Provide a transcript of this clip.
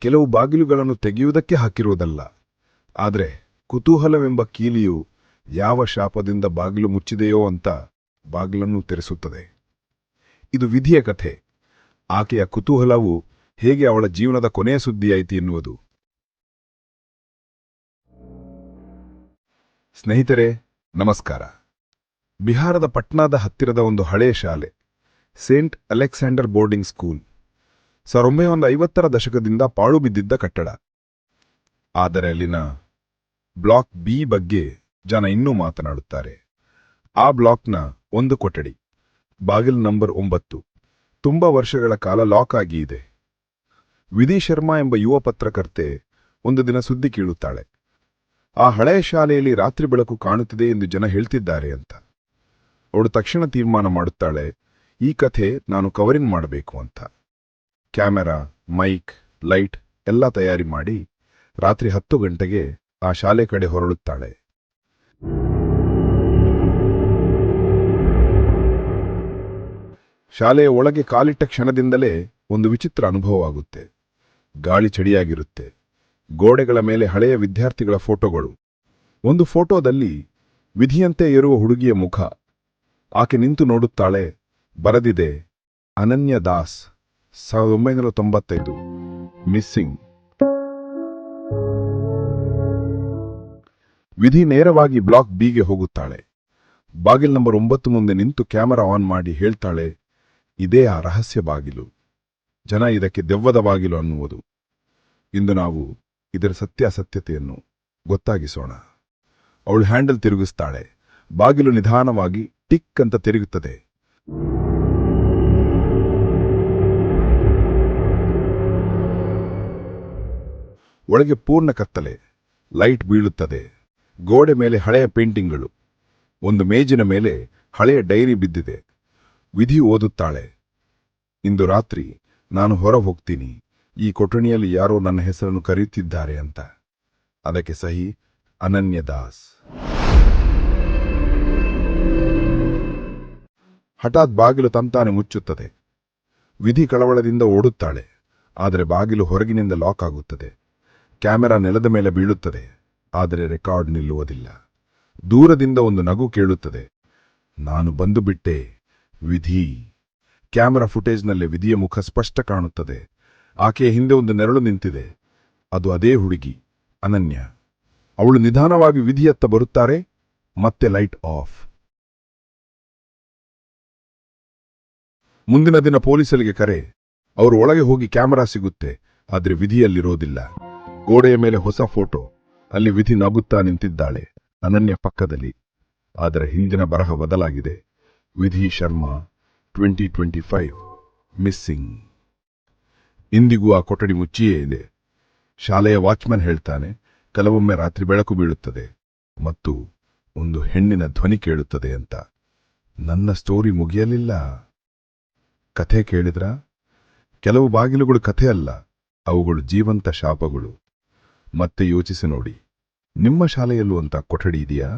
ಕೆಲವು ಬಾಗಿಲುಗಳನ್ನು ತೆಗೆಯುವುದಕ್ಕೆ ಹಾಕಿರುವುದಲ್ಲ. ಆದರೆ ಕುತೂಹಲವೆಂಬ ಕೀಲಿಯು ಯಾವ ಶಾಪದಿಂದ ಬಾಗಿಲು ಮುಚ್ಚಿದೆಯೋ ಅಂತ ಬಾಗಿಲನ್ನು ತೆರೆಸುತ್ತದೆ. ಇದು ವಿಧಿಯ ಕಥೆ. ಆಕೆಯ ಕುತೂಹಲವು ಹೇಗೆ ಅವಳ ಜೀವನದ ಕೊನೆಯ ಸುದ್ದಿಯಾಯಿತು ಎನ್ನುವುದು. ಸ್ನೇಹಿತರೆ, ನಮಸ್ಕಾರ. ಬಿಹಾರದ ಪಟ್ನಾದ ಹತ್ತಿರದ ಒಂದು ಹಳೆಯ ಶಾಲೆ, ಸೇಂಟ್ ಅಲೆಕ್ಸಾಂಡರ್ ಬೋರ್ಡಿಂಗ್ ಸ್ಕೂಲ್. ಸಾವಿರದ ಒಂಬೈನೂರ ಐವತ್ತರ ದಶಕದಿಂದ ಪಾಳು ಬಿದ್ದಿದ್ದ ಕಟ್ಟಡ. ಆದರೆ ಅಲ್ಲಿನ ಬ್ಲಾಕ್ ಬಿ ಬಗ್ಗೆ ಜನ ಇನ್ನೂ ಮಾತನಾಡುತ್ತಾರೆ. ಆ ಬ್ಲಾಕ್ನ ಒಂದು ಕೊಠಡಿ, ಬಾಗಿಲ್ ನಂಬರ್ ಒಂಬತ್ತು. ತುಂಬಾ ವರ್ಷಗಳ ಕಾಲ ಲಾಕ್ ಆಗಿ ಇದೆ. ವಿಧಿ ಶರ್ಮಾ ಎಂಬ ಯುವ ಪತ್ರಕರ್ತೆ ಒಂದು ದಿನ ಸುದ್ದಿ ಕೇಳುತ್ತಾಳೆ. ಆ ಹಳೆಯ ಶಾಲೆಯಲ್ಲಿ ರಾತ್ರಿ ಬೆಳಕು ಕಾಣುತ್ತಿದೆ ಎಂದು ಜನ ಹೇಳ್ತಿದ್ದಾರೆ ಅಂತ. ಅವಳು ತಕ್ಷಣ ತೀರ್ಮಾನ ಮಾಡುತ್ತಾಳೆ, ಈ ಕಥೆ ನಾನು ಕವರಿಂಗ್ ಮಾಡಬೇಕು ಅಂತ. ಕ್ಯಾಮೆರಾ, ಮೈಕ್, ಲೈಟ್ ಎಲ್ಲ ತಯಾರಿ ಮಾಡಿ ರಾತ್ರಿ ಹತ್ತು ಗಂಟೆಗೆ ಆ ಶಾಲೆ ಕಡೆ ಹೊರಡುತ್ತಾಳೆ ಶಾಲೆಯ ಒಳಗೆ ಕಾಲಿಟ್ಟ ಕ್ಷಣದಿಂದಲೇ ಒಂದು ವಿಚಿತ್ರ ಅನುಭವವಾಗುತ್ತೆ. ಗಾಳಿ ಚಡಿಯಾಗಿರುತ್ತೆ ಗೋಡೆಗಳ ಮೇಲೆ ಹಳೆಯ ವಿದ್ಯಾರ್ಥಿಗಳ ಫೋಟೋಗಳು. ಒಂದು ಫೋಟೋದಲ್ಲಿ ವಿಧಿಯಂತೆ ಇರುವ ಹುಡುಗಿಯ ಮುಖ. ಆಕೆ ನಿಂತು ನೋಡುತ್ತಾಳೆ, ಬರೆದಿದೆ, ಅನನ್ಯ ದಾಸ್. ಸಾವಿರದ ಒಂಬೈನೂರ ತೊಂಬತ್ತೈದು. ಮಿಸ್ಸಿಂಗ್ ವಿಧಿ ನೇರವಾಗಿ ಬ್ಲಾಕ್ ಬಿಗೆ ಹೋಗುತ್ತಾಳೆ. ಬಾಗಿಲು ನಂಬರ್ ಒಂಬತ್ತು ಮುಂದೆ ನಿಂತು ಕ್ಯಾಮರಾ ಆನ್ ಮಾಡಿ ಹೇಳ್ತಾಳೆ, ಇದೇ ಆ ರಹಸ್ಯ ಬಾಗಿಲು. ಜನ ಇದಕ್ಕೆ ದೆವ್ವದ ಬಾಗಿಲು ಅನ್ನುವುದು. ಇಂದು ನಾವು ಇದರ ಸತ್ಯಾಸತ್ಯತೆಯನ್ನು ಗೊತ್ತಾಗಿಸೋಣ. ಅವಳು ಹ್ಯಾಂಡಲ್ ತಿರುಗಿಸ್ತಾಳೆ. ಬಾಗಿಲು ನಿಧಾನವಾಗಿ ಟಿಕ್ ಅಂತ ತಿರುಗುತ್ತದೆ. ಒಳಗೆ ಪೂರ್ಣ ಕತ್ತಲೆ. ಲೈಟ್ ಬೀಳುತ್ತದೆ. ಗೋಡೆ ಮೇಲೆ ಹಳೆಯ ಪೇಂಟಿಂಗ್ಗಳು. ಒಂದು ಮೇಜಿನ ಮೇಲೆ ಹಳೆಯ ಡೈರಿ ಬಿದ್ದಿದೆ. ವಿಧಿ ಓದುತ್ತಾಳೆ. ಇಂದು ರಾತ್ರಿ ನಾನು ಹೊರ ಹೋಗ್ತೀನಿ ಈ ಕೊಠಣಿಯಲ್ಲಿ ಯಾರೋ ನನ್ನ ಹೆಸರನ್ನು ಕರೆಯುತ್ತಿದ್ದಾರೆ ಅಂತ. ಅದಕ್ಕೆ ಸಹಿ ಅನನ್ಯ ದಾಸ್. ಹಠಾತ್ ಬಾಗಿಲು ತಂತಾನೆ ಮುಚ್ಚುತ್ತದೆ. ವಿಧಿ ಕಳವಳದಿಂದ ಓಡುತ್ತಾಳೆ. ಆದರೆ ಬಾಗಿಲು ಹೊರಗಿನಿಂದ ಲಾಕ್ ಆಗುತ್ತದೆ. ಕ್ಯಾಮೆರಾ ನೆಲದ ಮೇಲೆ ಬೀಳುತ್ತದೆ, ಆದರೆ ರೆಕಾರ್ಡ್ ನಿಲ್ಲುವುದಿಲ್ಲ. ದೂರದಿಂದ ಒಂದು ನಗು ಕೇಳುತ್ತದೆ, ನಾನು ಬಂದು ಬಿಟ್ಟೆ, ವಿಧಿ. ಕ್ಯಾಮೆರಾ ಫುಟೇಜ್ನಲ್ಲಿ ವಿಧಿಯ ಮುಖ ಸ್ಪಷ್ಟ ಕಾಣುತ್ತದೆ. ಆಕೆಯ ಹಿಂದೆ ಒಂದು ನೆರಳು ನಿಂತಿದೆ. ಅದು ಅದೇ ಹುಡುಗಿ, ಅನನ್ಯ. ಅವಳು ನಿಧಾನವಾಗಿ ವಿಧಿಯತ್ತ ಬರುತ್ತಾರೆ, ಮತ್ತೆ ಲೈಟ್ ಆಫ್. ಮುಂದಿನ ದಿನ ಪೊಲೀಸರಿಗೆ ಕರೆ, ಅವರು ಒಳಗೆ ಹೋಗಿ ಕ್ಯಾಮೆರಾ ಸಿಗುತ್ತೆ, ಆದರೆ ವಿಧಿಯಲ್ಲಿರೋದಿಲ್ಲ. ಗೋಡೆಯ ಮೇಲೆ ಹೊಸ ಫೋಟೋ. ಅಲ್ಲಿ ವಿಧಿ ನಗುತ್ತಾ ನಿಂತಿದ್ದಾಳೆ. ಅನನ್ಯ ಪಕ್ಕದಲ್ಲಿ. ಆದರೆ ಹಿಂದಿನ ಬರಹ ಬದಲಾಗಿದೆ. Vidhi Sharma, twenty twenty five, missing. ಇಂದಿಗೂ ಆ ಕೊಠಡಿ ಮುಚ್ಚಿಯೇ ಇದೆ. ಶಾಲೆಯ ವಾಚ್ಮನ್ ಹೇಳ್ತಾನೆ, ಕೆಲವೊಮ್ಮೆ ರಾತ್ರಿ ಬೆಳಕು ಬೀಳುತ್ತದೆ. ಮತ್ತು ಒಂದು ಹೆಣ್ಣಿನ ಧ್ವನಿ ಕೇಳುತ್ತದೆ ಅಂತ. ನನ್ನ ಸ್ಟೋರಿ ಮುಗಿಯಲಿಲ್ಲ. ಕಥೆ ಕೇಳಿದ್ರ? ಕೆಲವು ಬಾಗಿಲುಗಳು ಕಥೆ ಅಲ್ಲ. ಅವುಗಳು ಜೀವಂತ ಶಾಪಗಳು. ಮತ್ತೆ ಯೋಚಿಸಿ ನೋಡಿ. ನಿಮ್ಮ ಶಾಲೆಯಲ್ಲೂ ಅಂತ ಕೊಠಡಿ ಇದೆಯಾ?